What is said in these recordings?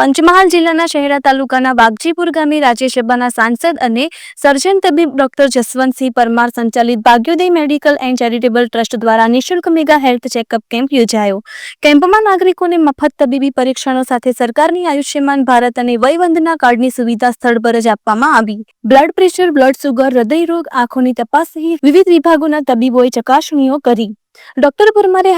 પંચમહાલ જિલ્લાના શહેરા તાલુકાના બાગજીપુર ગામે રાજ્યસભાના સાંસદ અને સર્જન તબીબ ડોક્ટર જસવંતસિંહ પરમાર સંચાલિત Bhagyoday medical and charitable trust દ્વારા નિઃશુલ્ક મેગા હેલ્થ ચેકઅપ કેમ્પ યોજાયો. કેમ્પમાં નાગરિકોને મફત તબીબી પરીક્ષણો સાથે સરકારની આયુષ્યમાન ભારત અને વયવંદના કાર્ડની સુવિધા સ્થળ પર જ આપવામાં આવી. બ્લડ પ્રેશર, બ્લડ સુગર હૃદય રોગ આંખોની તપાસ વિવિધ વિભાગોના તબીબોએ ચકાસણીઓ કરી. ડોક્ટર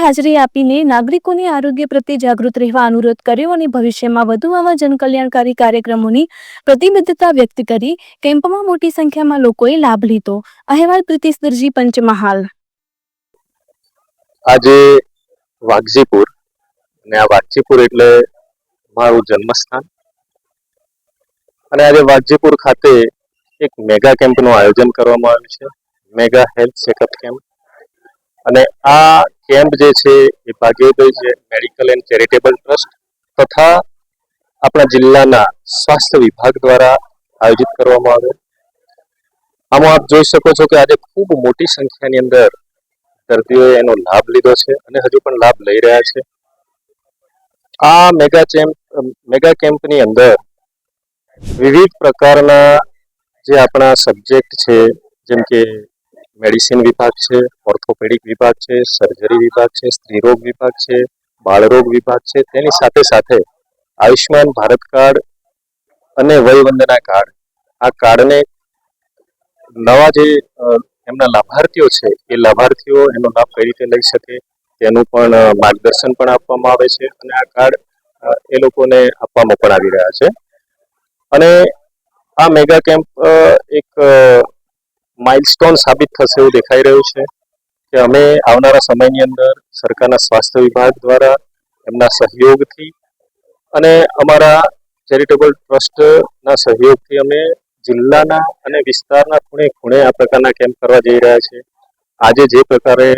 હાજરી આપીને નાગરિકોને આરોગ્ય પ્રત્યે જાગૃત રહેવા અનુરોધ કર્યો અને ભવિષ્યમાં વધુ આવા જનકલ્યાણકારી કાર્યક્રમોની પ્રતિબદ્ધતા વ્યક્ત કરી કેમ્પમાં મોટી સંખ્યામાં લોકોએ લાભ લીધો. અહેવાલ પ્રીતિશ દરજી, પંચમહાલ. આજે વાઘજીપુર અને આ વાઘજીપુર એટલે મારું જન્મસ્થાન. અને આજે વાઘજીપુર ખાતે એક મેગા કેમ્પનું આયોજન કરવામાં આવ્યું છે. Mega health checkup camp. અને આ કેમ્પ જે છે એ Bhagyoday medical and charitable trust તથા આપણા જિલ્લાના સ્વાસ્થ્ય વિભાગ દ્વારા આયોજિત કરવામાં આવ્યો આમાં આપ જોઈ શકો છો કે આજે ખૂબ મોટી સંખ્યાની અંદર દર્દીઓએ એનો લાભ લીધો છે અને હજુ પણ લાભ લઈ રહ્યા છે. આ મેગા કેમ્પ મેગા કેમ્પની અંદર વિવિધ પ્રકારના જે આપણા સબ્જેક્ટ છે, જેમ કે મેડિસિન વિભાગ છે ઓર્થોપેડિક વિભાગ છે સર્જરી વિભાગ છે સ્ત્રીરોગ વિભાગ છે બાળરોગ વિભાગ છે, તેની સાથે સાથે આયુષ્યમાન ભારત કાર્ડ અને વયવંદના કાર્ડ. આ કાર્ડને નવા જે એમના લાભાર્થીઓ છે, એ લાભાર્થીઓ એનો લાભ કઈ રીતે લઈ શકે, તેનું પણ માર્ગદર્શન પણ આપવામાં આવે છે અને આ કાર્ડ એ લોકોને આપવામાં પણ આવી રહ્યા છે. અને આ મેગા કેમ્પ એક માઇલસ્ટોન સાબિત થશે એવું દેખાઈ રહ્યું છે કે અમે આવનારા સમયની અંદર સરકારના સ્વાસ્થ્ય વિભાગ દ્વારા એમના સહયોગથી અને અમારા ચેરિટેબલ ટ્રસ્ટના સહયોગથી અમે જિલ્લાના અને વિસ્તારના ખૂણે ખૂણે આ પ્રકારના કેમ્પ કરવા જઈ રહ્યા છે આજે જે પ્રકારે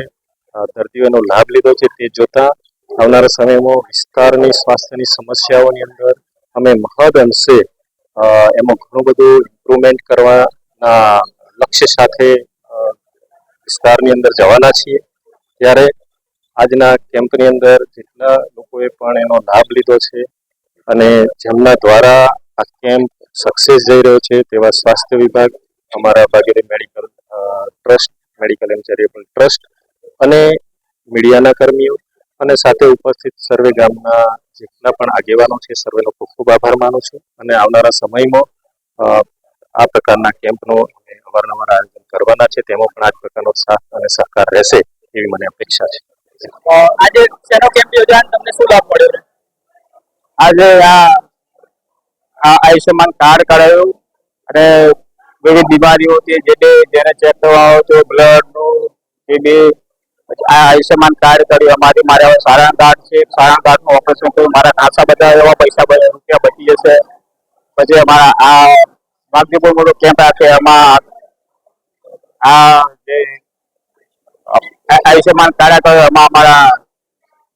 દર્દીઓનો લાભ લીધો છે તે જોતા આવનારા સમયમાં વિસ્તારની સ્વાસ્થ્યની સમસ્યાઓની અંદર અમે મહદ અંશે એમાં ઘણું બધું ઇમ્પ્રુવમેન્ટ કરવાના લક્ષ્ય સાથે વિસ્તારની અંદર જવાના છીએ. ત્યારે આજના કેમ્પની અંદર જેટલા લોકોએ પણ એનો લાભ લીધો છે અને જેમના દ્વારા આ કેમ્પ સક્સેસ જઈ રહ્યો છે તેવા સ્વાસ્થ્ય વિભાગ, અમારા ભાગીદારી medical trust, medical and charitable trust અને મીડિયાના કર્મીઓ અને સાથે ઉપસ્થિત સર્વે ગામના જેટલા પણ આગેવાનો છે, સર્વેનો ખૂબ ખૂબ આભાર માનું છું. અને આવનારા સમયમાં આ પ્રકારના કેમ્પનો અમે આયોજન કરવાના છે તેમાં પણ આ જ પ્રકારનો સાથ અને સહકાર રહેશે એવી મને અપેક્ષા છે. આજે શેનો કેમ્પ યોજાયો તમને શું લાભ મળ્યો આજે આ આ આયુષ્યમાન કાર્ડ કરાયું અને વિવિધ બીમારીઓથી જે તે જેને ચેક કરવા આવે તો બ્લડનું એ પછી આ આયુષ્યમાન કાર્ડ કર્યું અમારી મારે હવે સારા કાર્ડ છે સારા કાર્ડનું ઓપરેશન કર્યું. મારા ખાસા બધા એવા પૈસા બ- રૂપિયા બચી જશે. પછી અમારા આ વાઘજીપુર મોટો કેમ્પ રાખે એમાં આ જે આયુષ્યમાન કાર્ડ એમાં અમારા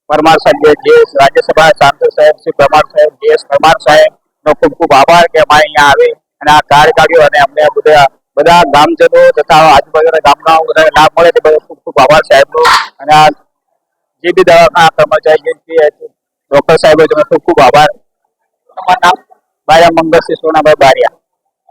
પરમાર સાહેબ, જે રાજ્યસભા સાંસદ સાહેબ શ્રી પરમાર સાહેબ જે પરમાર સાહેબ નો ખૂબ ખૂબ આભાર કે અમારે અહીંયા આવી અને આ કાર્ડ કાઢ્યો અને અમને બધા બધા ગામજનો તથા આજુબાજુના ગામના બધાને લાભ મળે તે બદલ ખૂબ ખૂબ આભાર સાહેબનો. અને આ જે બી દવાખાના કર્મચારી જે ડોક્ટર સાહેબ તેમનો ખૂબ ખૂબ આભાર. તમારું નામ? બારિયા મંગળસિંહ સોનાભાઈ બારિયા.